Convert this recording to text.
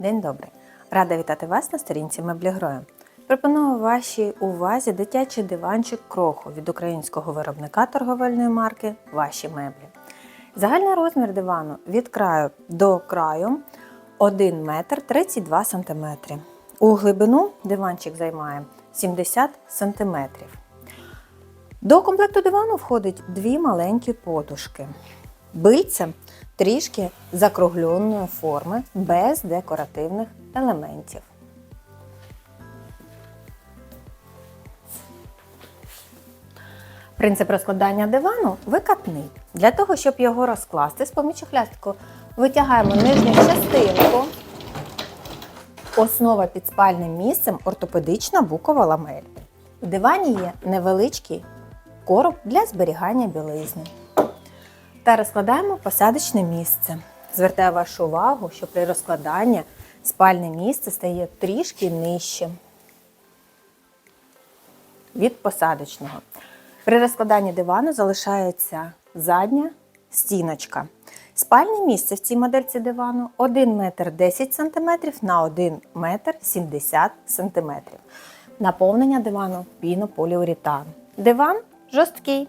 День добрий! Рада вітати вас на сторінці Меблі Грою. Пропоную вашій увазі дитячий диванчик кроху від українського виробника торговельної марки Ваші меблі. Загальний розмір дивану від краю до краю 1 метр 32 см. У глибину диванчик займає 70 см. До комплекту дивану входить дві маленькі подушки. Бильце трішки закругленої форми без декоративних елементів. Принцип розкладання дивану викатний. Для того, щоб його розкласти, з помічю хлястику витягаємо нижню частинку. Основа під спальним місцем ортопедична букова ламель. У дивані є невеличкий короб для зберігання білизни. Та розкладаємо посадочне місце. Звертаю вашу увагу, що при розкладанні спальне місце стає трішки нижче від посадочного. При розкладанні дивану залишається задня стіночка. Спальне місце в цій модельці дивану 1 метр 10 см на 1 метр 70 см. Наповнення дивану пінополіуретан. Диван жорсткий.